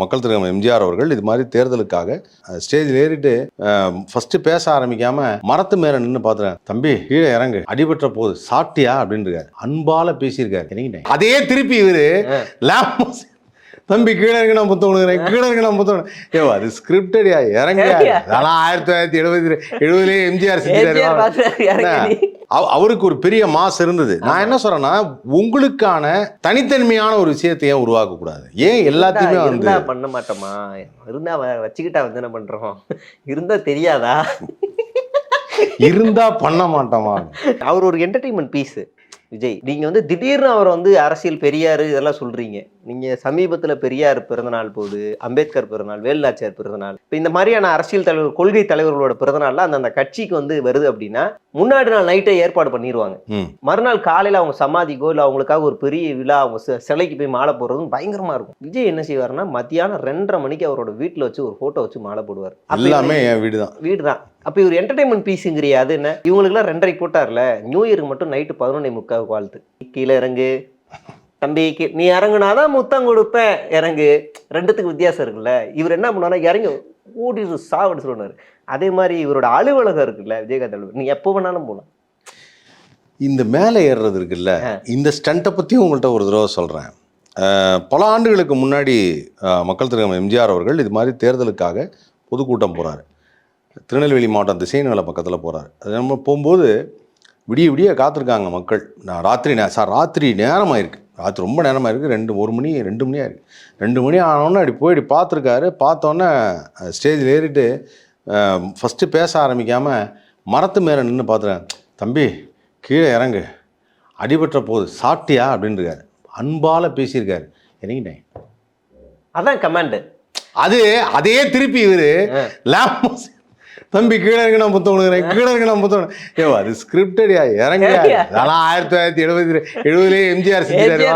மக்கள் தலைவர் எம்ஜிஆர் அவர்கள் இது மாதிரி தேர்தலுக்காக ஸ்டேஜில் ஏறிட்டு ஃபர்ஸ்ட் பேச ஆரம்பிக்காம மரத்து மேல நின்று பார்த்துறேன் தம்பி கீழே இறங்கு. அடிபட்ட போது சாப்பிட்டியா? அப்படின்னு இருக்காரு அன்பால பேசியிருக்காரு. அதே திருப்பி இவரு லேப் தம்பி கீழே இறங்க நான் புத்தகம் கொடுக்குறேன். கீழே இறங்க நான் புத்தகம் ஏ அது ஸ்கிரிப்டடியா இறங்க. அதெல்லாம் ஆயிரத்தி தொள்ளாயிரத்தி எழுபது எழுபதுலேயே எம்ஜிஆர் செஞ்சாரு அவருக்கு ஒரு பெரிய மாஸ் இருந்தது. நான் என்ன சொல்றேன்னா உங்களுக்கான தனித்தன்மையான ஒரு விஷயத்தை ஏன் உருவாக்க கூடாது ஏன் எல்லாத்தையுமே வந்து பண்ண மாட்டோமா? இருந்தா வச்சுக்கிட்டா வந்து என்ன பண்றோம்? இருந்தா தெரியாதா? இருந்தா பண்ண மாட்டோமா? அவர் ஒரு என்டர்டைன்மெண்ட் பீஸ் விஜய் நீங்க வந்து திடீர்னு அவர் வந்து அரசியல் பெரியாரு இதெல்லாம் சொல்றீங்க. நீங்க சமீபத்துல பெரியார் பிறந்தநாள் போகுது அம்பேத்கர் பிறந்தநாள் வேலுநாச்சியார் பிறந்தநாள் இப்போ இந்த மாதிரியான அரசியல் தலைவர் கொள்கை தலைவர்களோட பிறந்தநாள்ல அந்த அந்த கட்சிக்கு வந்து வருது அப்படின்னா முன்னாடி நாள் நைட்டே ஏற்பாடு பண்ணிடுவாங்க. மறுநாள் காலையில அவங்க சமாதிக்கோ இல்லை அவங்களுக்காக ஒரு பெரிய விழா அவங்க சிலைக்கு போய் மாலை போடுறதும் பயங்கரமா இருக்கும். விஜய் என்ன செய்வாருன்னா மத்தியானம் ரெண்டரை மணிக்கு அவரோட வீட்டுல வச்சு ஒரு போட்டோ வச்சு மாலை போடுவார். அப்ப எல்லாமே என் வீடு தான் வீடு தான் அப்போ இவர் என்டர்டைன்மெண்ட் பீஸுங்கிறியா அது என்ன? இவங்களுக்குலாம் ரெண்டரை போட்டார்ல நியூ இயருக்கு மட்டும் நைட்டு பதினொன்னே முக்காவுக்கு வாழ்த்து. கீழே இறங்கு. தம்பி கீ- நீ இறங்குனாதான் முத்தம் கொடுப்பேன். இறங்கு. ரெண்டுத்துக்கு வித்தியாசம் இருக்குல்ல. இவர் என்ன பண்ணாரா இறங்கி ஓடிடு சாவடி சொன்னார் அதே மாதிரி இவரோட அலுவலகம் இருக்குல்ல விஜயகாந்த் அலுவலகம். நீ எப்போ வேணாலும் போகலாம் இந்த மேலே ஏறுறது இருக்குல்ல இந்த ஸ்டண்ட்டை பற்றியும் உங்கள்கிட்ட ஒரு தடவை சொல்கிறேன் பல ஆண்டுகளுக்கு முன்னாடி மக்கள் தலைவர் எம்ஜிஆர் அவர்கள் இது மாதிரி தேர்தலுக்காக பொதுக்கூட்டம் போகிறாரு திருநெல்வேலி மாவட்டம் திசைநல பக்கத்தில் போகிறாரு அது நம்ம போகும்போது விடிய விடிய காத்திருக்காங்க மக்கள். நான் ராத்திரி நே சார் ராத்திரி நேரமாக இருக்குது ராத்திரி ரொம்ப நேரமாக இருக்குது ரெண்டு ஒரு மணி ரெண்டு மணி ஆயிருக்கு ரெண்டு மணி ஆனோடனே அப்படி போய் இப்படி பார்த்துருக்காரு. பார்த்தோன்னே ஸ்டேஜில் ஏறிட்டு ஃபஸ்ட்டு பேச ஆரம்பிக்காமல் மரத்து மேலே நின்று பார்த்துறேன் தம்பி கீழே இறங்கு. அடிபட்ட போது சாப்பிட்டியா? அப்படின்னு இருக்காரு அன்பால பேசியிருக்காரு. இறங்கிட்டேன் அதான் கமாண்டு அது அதே திருப்பி இவரு லேப் தம்பி கீழே இறங்க நான் புத்தகம் கொடுக்குறேன். கீழே இறங்க நான் புத்தகம் ஏ அது ஸ்கிரிப்டடியா இறங்க அதெல்லாம் ஆயிரத்தி தொள்ளாயிரத்தி எழுபது எழுபதுலேயே எம்ஜிஆர் செஞ்சாரு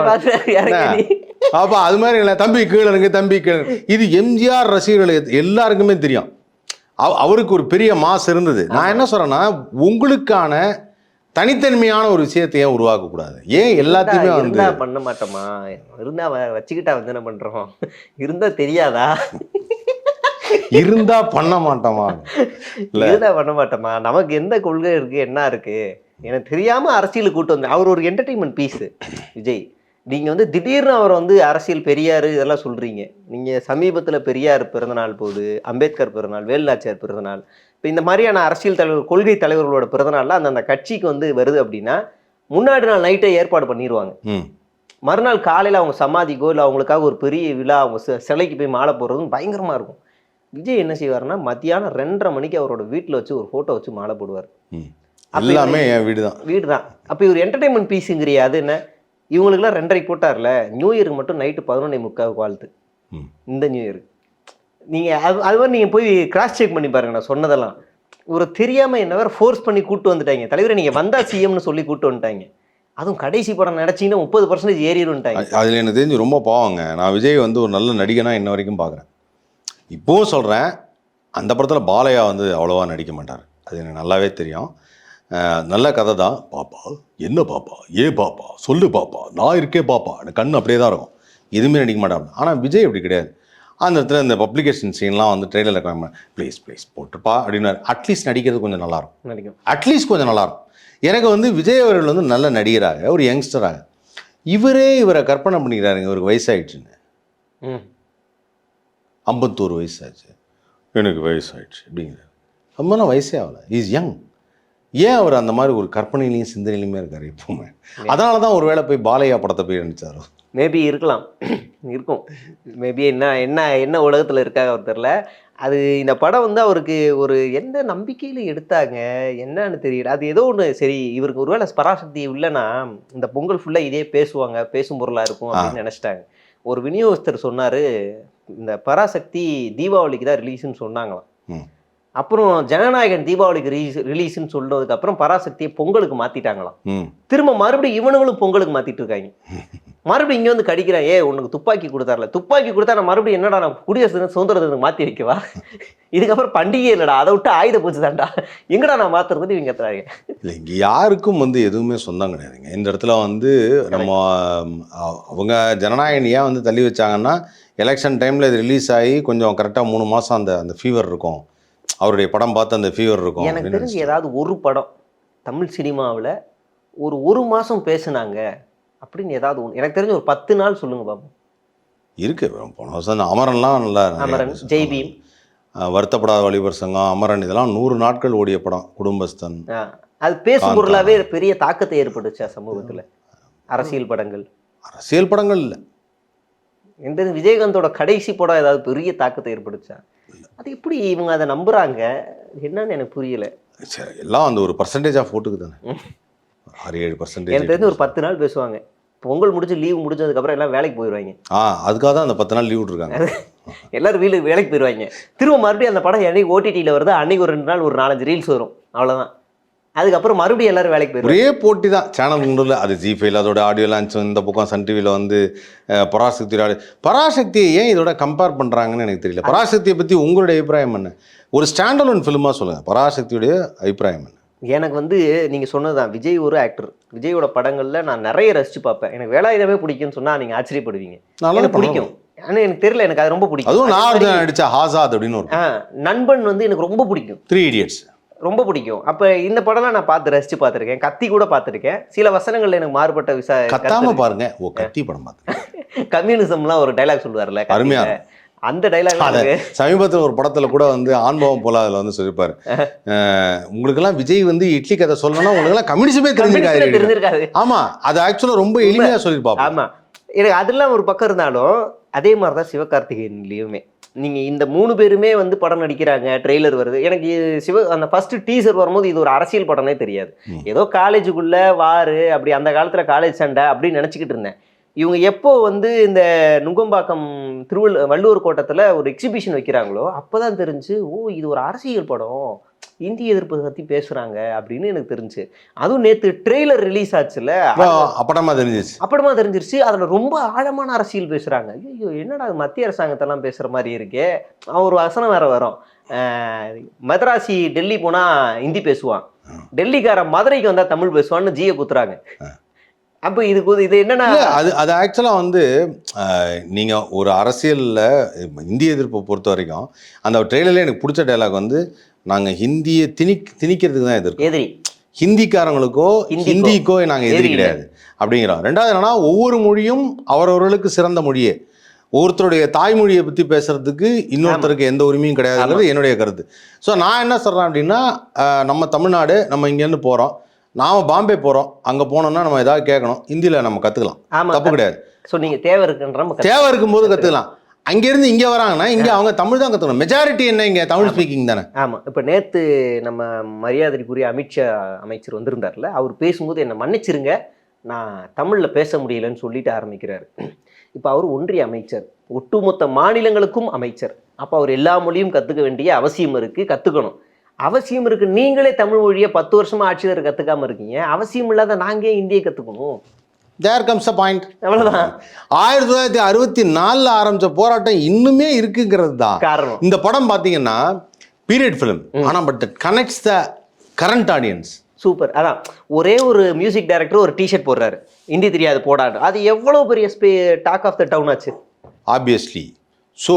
அப்ப அது மாதிரி இல்லை. தம்பி கீழே இறங்கு தம்பி கீழே. இது எம்ஜிஆர் ரசிகர்களுக்கு எல்லாருக்குமே தெரியும். அவ- அவருக்கு ஒரு பெரிய மாஸ் இருந்தது. நான் என்ன சொல்றேன்னா உங்களுக்கான தனித்தன்மையான ஒரு விஷயத்தை ஏன் உருவாக்க கூடாது ஏன் எல்லாத்தையுமே வந்து பண்ண மாட்டோமா? இருந்தா வச்சுக்கிட்டா வந்து என்ன பண்றோம்? இருந்தா தெரியாதா? இருந்தா பண்ண மாட்டோமா. இருந்தா பண்ண மாட்டோமா? நமக்கு எந்த கொள்கை இருக்கு? என்ன இருக்கு? எனக்கு தெரியாம அரசியலுக்கு கூட்டு வந்து அவர் ஒரு என்டர்டைன்மெண்ட் பீஸ் விஜய். நீங்க வந்து திடீர்னு அவர் வந்து அரசியல் பெரியாரு இதெல்லாம் சொல்றீங்க. நீங்க சமீபத்துல பெரியார் பிறந்தநாள் போகுது அம்பேத்கர் பிறந்தநாள் வேலுநாச்சியார் பிறந்தநாள். இப்போ இந்த மாதிரியான அரசியல் தலைவர் கொள்கை தலைவர்களோட பிறந்தநாள்ல அந்த அந்த கட்சிக்கு வந்து வருது அப்படின்னா முன்னாடி நாள் நைட்டே ஏற்பாடு பண்ணிடுவாங்க மறுநாள் காலையில் அவங்க சமாதிக்கோ இல்லை அவங்களுக்காக ஒரு பெரிய விழா அவங்க சிலைக்கு போய் மாலை போடுறதும் பயங்கரமாக இருக்கும். விஜய் என்ன செய்வாருன்னா மத்தியானம் ரெண்டரை மணிக்கு அவரோட வீட்டில் வச்சு ஒரு ஃபோட்டோ வச்சு மாலை போடுவார். எல்லாமே என் வீடு தான் வீடு தான் அப்போ இவர் என்டர்டைன்மெண்ட் பீஸுங்கிறியா அது என்ன? இவங்களுக்குலாம் ரெண்டரை போட்டார்ல நியூ இயருக்கு மட்டும் நைட்டு பதினொன்னே முக்காவுக்கு வாழ்த்து. இந்த நியூ இயருக்கு நீங்கள் அது அது மாதிரி நீங்கள் போய் கிராஸ் செக் பண்ணி பாருங்க நான் சொன்னதெல்லாம். ஒரு தெரியாமல் என்ன வேறு ஃபோர்ஸ் பண்ணி கூட்டு வந்துட்டாங்க. தலைவரை நீங்கள் வந்தா சிஎம்னு சொல்லி கூட்டு வந்துட்டாங்க. அதுவும் கடைசி படம் நினச்சிங்கன்னா முப்பது பர்சன்டேஜ் ஏறிடும்ட்டாங்க. அதுல எனக்கு தெரிஞ்சு ரொம்ப பாவங்க. நான் விஜய் வந்து ஒரு நல்ல நடிகனா இன்ன வரைக்கும் பார்க்குறேன் இப்போவும் சொல்கிறேன் அந்த படத்தில் பாலையா வந்து அவ்வளோவா நடிக்க மாட்டார். அது எனக்கு நல்லாவே தெரியும். நல்ல கதை தான். பாப்பா என்ன பாப்பா? ஏ பாப்பா? சொல்லு பாப்பா. நான் இருக்கே பாப்பா. எனக்கு கண் அப்படியே தான் இருக்கும். எதுவுமே நடிக்க மாட்டான் ஆனால் விஜய் அப்படி கிடையாது. அந்த இடத்துல இந்த பப்ளிகேஷன் சீன்லாம் வந்து ட்ரெயிலரில் இருக்காங்க ப்ளீஸ் ப்ளீஸ் போட்டுப்பா அப்படின்னாரு. அட்லீஸ்ட் நடிக்கிறது கொஞ்சம் நல்லாயிருக்கும் நினைக்கும் அட்லீஸ்ட் கொஞ்சம் நல்லாயிருக்கும் எனக்கு வந்து விஜய் அவர்கள் வந்து நல்ல நடிகராக ஒரு யங்ஸ்டராக இவரே இவரை கற்பனை பண்ணிக்கிறாருங்க. இவருக்கு வயசாயிடுச்சுன்னு. ஐம்பத்தோரு வயசாச்சு. எனக்கு வயசாயிடுச்சு. அப்படிங்கிறார் ரொம்பலாம் வயசே ஆகல. இஸ் யங் ஏன் அவர் அந்த மாதிரி ஒரு கற்பனையிலையும் சிந்தனையிலுமே இருக்கார் எப்பவுமே? அதனால தான் ஒரு வேளை போய் பாலையா படத்தை போய் நினச்சாரோ மேபி இருக்கலாம். இருக்கும். மேபி என்ன என்ன என்ன உலகத்தில் இருக்காங்க அவர் தெரில அது இந்த படம் வந்து அவருக்கு ஒரு எந்த நம்பிக்கையில் எடுத்தாங்க என்னன்னு தெரியல. அது ஏதோ ஒன்று சரி இவருக்கு ஒருவேளை பராசக்தி இல்லைன்னா இந்த பொங்கல் ஃபுல்லாக இதே பேசுவாங்க பேசும் பொருளாக இருக்கும் அப்படின்னு நினச்சிட்டாங்க. ஒரு விநியோகஸ்தர் சொன்னார் இந்த பராசக்தி தீபாவளிக்கு தான் ரிலீஸ்னு சொன்னாங்களாம். அப்புறம் ஜனநாயகன் தீபாவளிக்கு ரிலீஸ் ரிலீஸ்னு சொன்னதுக்கு அப்புறம் பராசக்தியை பொங்கலுக்கு மாற்றிட்டாங்களாம் ம். திரும்ப மறுபடியும் இவனுங்களும் பொங்கலுக்கு மாத்திட்டு இருக்காங்க. மறுபடியும் இங்க வந்து கடிக்கிறேன். ஏ உனக்கு துப்பாக்கி கொடுத்தாருல. துப்பாக்கி கொடுத்தா நான் மறுபடியும் என்னடா நான் குடியரசு சுதந்திர தினம் மாத்தி வைக்கவா? இதுக்கப்புறம் பண்டிகை இல்லடா. அதை விட்டு ஆயுத பூச்சி தான்டா. எங்கடா நான் மாத்துறது? இவங்க கத்துறாங்க இல்லை இங்கே யாருக்கும் வந்து எதுவுமே சொந்தம் கிடையாதுங்க. இந்த இடத்துல வந்து நம்ம அவங்க ஜனநாயகனியாக வந்து தள்ளி வச்சாங்கன்னா எலெக்ஷன் டைமில் இது ரிலீஸ் ஆகி கொஞ்சம் கரெக்டாக மூணு மாதம் அந்த அந்த ஃபீவர் இருக்கும். அவருடைய படம் பார்த்து அந்த ஃபீவர் இருக்கும் எனக்கு தெரிஞ்சு ஏதாவது ஒரு படம் தமிழ் சினிமாவில் ஒரு ஒரு மாசம் பேசுனாங்க. அப்படின்னு ஏதாவது ஒன்று எனக்கு தெரிஞ்சு ஒரு பத்து நாள் சொல்லுங்க பாபு. இருக்கு. போன வருஷம் அமரன்லாம் நல்லா அமரன் பேசும். ஜெய் பீம். அஹ், வருத்தப்படாத வழிபர் சங்கம் அமரன் இதெல்லாம் நூறு நாட்கள் ஓடிய படம் குடும்பஸ்தன். அது பேசும். பொருளாவே பெரிய தாக்கத்தை ஏற்பட்டுச்சா சமூகத்துல. அரசியல் படங்கள். அரசியல் படங்கள் இல்லை. எந்த விஜயகாந்தோட கடைசி படம் ஏதாவது பெரிய தாக்கத்தை ஏற்படுச்சா? அது எப்படி இவங்க அதை நம்புறாங்க? என்னன்னு எனக்கு புரியல. சரி எல்லாம் அந்த ஒரு பர்சன்டேஜ் ஆஃப் ஓட்டுக்கு தானே ஆறு ஏழு எனக்கு பர்சன்டேஜ் தெரிஞ்சு ஒரு பத்து நாள் பேசுவாங்க. பொங்கல் முடிஞ்சு லீவ் முடிஞ்சதுக்கப்புறம் எல்லாம் வேலைக்கு போயிடுவாங்க ஆ அதுக்காக தான் அந்த பத்து நாள் லீவ் விட்ருக்காங்க எல்லாரும் வீட்டுக்கு வேலைக்கு போயிடுவாங்க திரும்ப மறுபடியும் அந்த படம் என்னைக்கு ஓடிடியில் வருது அன்னைக்கு ஒரு ரெண்டு நாள் ஒரு நாலஞ்சு ரீல்ஸ் வரும். அவ்வளவுதான். அதுக்கப்புறம் மறுபடியும் எல்லாரும் வேலைக்கு போயிடுவாங்க ஒரே போட்டி தான். சேனல் முன்னில் அது ஜி ஃபைல் அதோட ஆடியோ லான்ச் இந்த பக்கம் சன் டிவியில் வந்து பராசக்தி ஆடியோ பராசக்தியை ஏன் இதோட கம்பேர் பண்ணுறாங்கன்னு எனக்கு தெரியல. பராசக்தியை பற்றி உங்களுடைய அபிப்பிராயம் என்ன? ஒரு ஸ்டாண்டலோன் ஃபிலிமாக சொல்லுங்கள் பராசக்தியுடைய அபிப்பிராயம் என்ன? எனக்கு வந்து நீங்க சொன்னதுதான் விஜய் ஒரு ஆக்டர் விஜயோட படங்கள்ல நான் நிறைய ரசிச்சு பார்ப்பேன். எனக்கு வேலாயுதமே பிடிக்கும்னு சொன்னா நீங்க ஆச்சரியப்படுவீங்க. நல்லா எனக்கு பிடிக்கும். ஆனா எனக்கு தெரியல எனக்கு அது ரொம்ப பிடிக்கும். அதுவும் நான் நடிச்ச ஹாசாத் அப்படின்னு ஒரு நண்பன் வந்து எனக்கு ரொம்ப பிடிக்கும். த்ரீ இடியட்ஸ் ரொம்ப பிடிக்கும். அப்ப இந்த படம்லாம் நான் பார்த்து ரசிச்சு பார்த்திருக்கேன். கத்தி கூட பார்த்திருக்கேன். சில வசனங்கள்ல எனக்கு மாறுபட்ட விசா கத்தாம பாருங்க ஓ கத்தி படம் பார்த்து கம்யூனிசம்லாம் ஒரு டைலாக் சொல்லுவார்ல கத்தியில. அந்த டைலாக் சமீபத்தில் ஒரு படத்துல கூட வந்து ஆண்பவம் போல அதில் வந்து சொல்லியிருப்பாரு. உங்களுக்கெல்லாம் விஜய் வந்து இட்லி கதை சொல்லணும்னா உங்களுக்கெல்லாம் கம்யூனிசமே தெரிஞ்சிருக்காரு தெரிஞ்சிருக்காது. ஆமா அது ஆக்சுவலா ரொம்ப எளிமையா சொல்லியிருப்பாங்க ஆமா. எனக்கு அதெல்லாம் ஒரு பக்கம் இருந்தாலும் அதே மாதிரி தான் சிவகார்த்திகேயன்லயுமே. நீங்க இந்த மூணு பேருமே வந்து படம் நடிக்கிறாங்க ட்ரெய்லர் வருது. எனக்கு சிவ அந்த ஃபர்ஸ்ட் டீசர் வரும்போது இது ஒரு அரசியல் படம்னே தெரியாது. ஏதோ காலேஜுக்குள்ள வாரு அப்படி அந்த காலத்துல காலேஜ் சண்டை அப்படின்னு நினச்சிக்கிட்டு இருந்தேன். இவங்க எப்போ வந்து இந்த நுங்கம்பாக்கம் திருவள்ளு வள்ளுவர் கோட்டத்துல ஒரு எக்ஸிபிஷன் வைக்கிறாங்களோ அப்பதான் தெரிஞ்சு ஓ இது ஒரு அரசியல் படம். இந்திய எதிர்ப்பு பத்தி பேசுறாங்க. அப்படின்னு எனக்கு தெரிஞ்சு. அதுவும் நேத்து ட்ரெய்லர் ரிலீஸ் ஆச்சுல. அப்படமா தெரிஞ்சிச்சு அப்புறமா தெரிஞ்சிருச்சு. அதுல ரொம்ப ஆழமான அரசியல் பேசுறாங்க. ஐயோ என்னடா மத்திய அரசாங்கத்தெல்லாம் பேசுற மாதிரி இருக்கே. அவன் ஒரு வசனம் வேற வரும். மதராசி டெல்லி போனா ஹிந்தி பேசுவான். டெல்லிக்காரன் மதுரைக்கு வந்தா தமிழ் பேசுவான்னு ஜிய குத்துறாங்க. அப்ப இது கு- இது என்னன்னா அது அது ஆக்சுவலா வந்து அஹ், நீங்க ஒரு அரசியல்ல இந்திய எதிர்ப்பை பொறுத்த வரைக்கும் அந்த ட்ரெயிலர்ல எனக்கு பிடிச்ச டைலாக் வந்து நாங்க ஹிந்தியை திணி திணிக்கிறதுக்கு தான் எதிர்க்கும். எதிரி. ஹிந்திக்காரங்களுக்கோ ஹிந்திக்கோ. ஹிந்திக்கோ நாங்க எதிரி கிடையாது. அப்படிங்கிறோம். ரெண்டாவது என்னன்னா ஒவ்வொரு மொழியும் அவரவர்களுக்கு சிறந்த மொழியே. ஒருத்தருடைய தாய்மொழியை பத்தி பேசுறதுக்கு இன்னொருத்தருக்கு எந்த உரிமையும் கிடையாதுங்கிறது என்னுடைய கருத்து. ஸோ நான் என்ன சொல்றேன் அப்படின்னா நம்ம தமிழ்நாடு நம்ம இங்கேருந்து போறோம். நாம பாம்பே போறோம். அங்க போனோம்னா நம்ம ஏதாவது கேட்கணும். ஹிந்தியில நம்ம கத்துக்கலாம். ஆமா தப்பு கிடையாது. சோ நீங்க தேவை இருக்குன்ற தேவை இருக்கும்போது கத்துக்கலாம். அங்கிருந்து இங்க வராங்கன்னா இங்க அவங்க தமிழ் தான் கத்துக்கணும். மெஜாரிட்டி என்ன இங்க? தமிழ் ஸ்பீக்கிங் தானே. ஆமா. இப்ப நேத்து நம்ம மரியாதைக்குரிய அமித்ஷா அமைச்சர் வந்திருந்தார்ல அவர் பேசும்போது என்னை மன்னிச்சிருங்க. நான் தமிழ்ல பேச முடியலன்னு சொல்லிட்டு ஆரம்பிக்கிறாரு. இப்ப அவர் ஒன்றிய அமைச்சர் ஒட்டுமொத்த மாநிலங்களுக்கும் அமைச்சர். அப்ப அவர் எல்லா மொழியும் கத்துக்க வேண்டிய அவசியம் இருக்கு. கத்துக்கணும். அவசியம் இருக்கு. நீங்களே தமிழ் மொழியை பத்து வருஷமா ஆட்சியர் கத்துக்காம இருக்கீங்க. அவசியம் இல்லாத நாங்க ஏன் இந்தியை கத்துக்கணும்? தேர் கம்ஸ் அ பாயிண்ட் அவ்வளவுதான். ஆயிரத்தி தொள்ளாயிரத்தி அறுபத்தி நாலில் ஆரம்பிச்ச போராட்டம் இன்னுமே இருக்குங்கிறது தான். காரணம். இந்த படம் பார்த்தீங்கன்னா பீரியட் ஃபிலிம் ஆனால் but connects the current audience super அதான். ஒரே ஒரு மியூசிக் டைரக்டர் ஒரு டிஷர்ட் போடுறாரு. ஹிந்தி தெரியாது போடாது அது எவ்வளவு பெரிய ஸ்பே டாக் ஆஃப் த டவுன் ஆச்சு? ஆப்வியஸ்லி ஸோ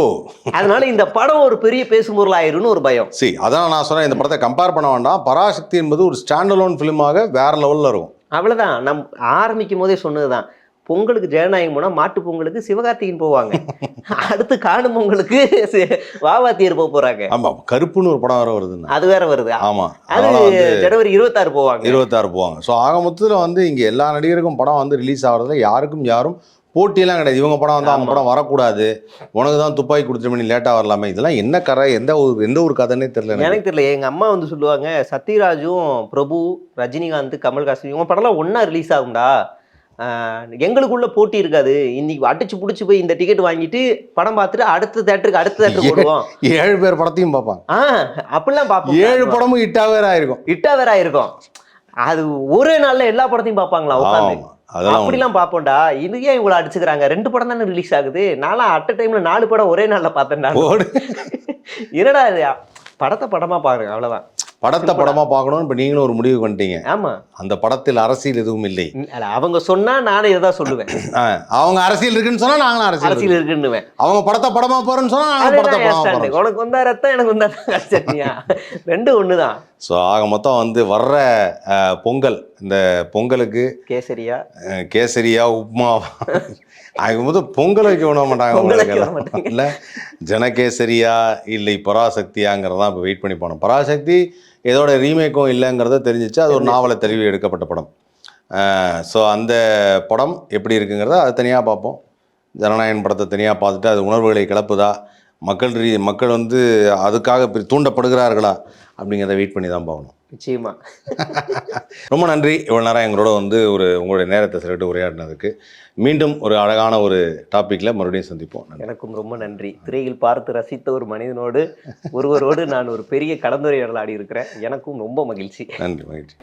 அதனால இந்த படம் ஒரு பெரிய பேசும் பொருள் ஆயிரும்னு ஒரு பயம். சரி அதான் நான் சொன்னேன் இந்த படத்தை கம்பேர் பண்ண வேண்டாம். பராசக்தி என்பது ஒரு ஸ்டாண்டலோன் ஃபிலிமாக வேற லெவலில் இருக்கும். அவ்வளவுதான். நம் ஆரம்பிக்கும் போதே சொன்னதுதான். பொங்கலுக்கு ஜனநாயகம் போனா மாட்டு பொங்கலுக்கு சிவகார்த்திகேயன் போவாங்க. அடுத்து காணும் பொங்கலுக்கு வாவாத்தியர் போக போறாங்க. ஆமாம் கருப்புன்னு ஒரு படம் வர வருதுன்னு. அது வேற வருது. ஆமாம் அது ஜனவரி இருபத்தாறு போவாங்க. இருபத்தாறு போவாங்க. ஸோ ஆக மொத்தத்தில் வந்து இங்கே எல்லா நடிகருக்கும் படம் வந்து ரிலீஸ் ஆகிறதுல யாருக்கும் யாரும் போட்டியெல்லாம் கிடையாது. இவங்க படம் வந்து அவங்க. படம் வரக்கூடாது. உனக்கு தான் துப்பாக்கி கொடுத்த மணி லேட்டாக வரலாமே. இதெல்லாம் என்ன கரை? எந்த ஒரு எந்த ஒரு கதைன்னே தெரியல எனக்கு. தெரியல. எங்க அம்மா வந்து சொல்லுவாங்க சத்யராஜும் பிரபு ரஜினிகாந்த் கமல்ஹாசன் இவங்க படம்லாம் ஒண்ணா ரிலீஸ் ஆகும்டா. எங்களுக்குள்ள போட்டி இருக்காது. இன்னைக்கு அடிச்சு புடிச்சு போய் இந்த டிக்கெட் வாங்கிட்டு படம் பார்த்துட்டு அடுத்த தேட்டருக்கு அடுத்த தேட்டர் போடுவோம் ஏழு பேர் படத்தையும் பார்ப்பாங்க. ஆ அப்படிலாம் பார்ப்போம். ஏழு படமும் இட்டாவே ஆயிருக்கும் இட்டா வேற ஆயிருக்கும் அது ஒரே நாள்ல எல்லா படத்தையும் பார்ப்பாங்களா? உட்காந்து அப்படிலாம் பார்ப்போம்டா. இது ஏன் இவ்வளவு அடிச்சுக்கிறாங்க? ரெண்டு படம் தானே ரிலீஸ் ஆகுது. நான்லாம் அட் டைம்ல நாலு படம் ஒரே நாள்ல பார்த்தேன்டா. என்னடா இது? படத்தை படமா பாருங்க அவ்வளவுதான். படத்தை படமா பார்க்கணும்னு இப்போ நீங்களும் ஒரு முடிவு பண்ணிட்டீங்க. ஆமா. அந்த படத்தில் அரசியல் எதுவும் இல்லை. அவங்க சொன்னா நானே இதான் சொல்லுவேன். அவங்க அரசியல் இருக்குன்னு சொன்னா நாங்களும் அரசியல் அரசியல் இருக்கு. இருக்குன்னுவேன். அவங்க படத்தை படமா போறேன்னு சொன்னா நாங்க படத்தை படமா. போறோம். உனக்கு வந்தா ரத்தம் எனக்கு வந்தா கஷ்டனியா ரெண்டும் ஒண்ணுதான். ஸோ ஆக மொத்தம் வந்து வர்ற பொங்கல் இந்த பொங்கலுக்கு கேசரியா? கேசரியா உப்மா ஆக மொத்தம் பொங்கல் வைக்க விட மாட்டாங்க. இல்லை ஜனகேசரியா இல்லை பராசக்தியாங்கிறதான் இப்போ வெயிட் பண்ணி போனோம் பராசக்தி இதோட ரீமேக்கும் இல்லைங்கிறத தெரிஞ்சிச்சு. அது ஒரு நாவலை தெளிவு எடுக்கப்பட்ட படம். ஸோ அந்த படம் எப்படி இருக்குங்கிறத அது தனியாக பார்ப்போம். ஜனநாயகன் படத்தை தனியாக பார்த்துட்டு அது உணர்வுகளை கிளப்புதா? மக்கள் ரீ மக்கள் வந்து அதுக்காக தூண்டப்படுகிறார்களா அப்படிங்கிறத வெயிட் பண்ணி தான் பார்க்கணும். நிச்சயமா. ரொம்ப நன்றி. இவ்வளோ நேரம் எங்களோட வந்து ஒரு உங்களுடைய நேரத்தை செலவிட்டு உரையாடினதுக்கு. மீண்டும் ஒரு அழகான ஒரு டாப்பிக்கில் மறுபடியும் சந்திப்போம். எனக்கும் ரொம்ப நன்றி. திரையில் பார்த்து ரசித்த ஒரு மனிதனோடு ஒருவரோடு நான் ஒரு பெரிய கலந்துரையாடல் ஆடி இருக்கிறேன். எனக்கும் ரொம்ப மகிழ்ச்சி. நன்றி மகிழ்ச்சி.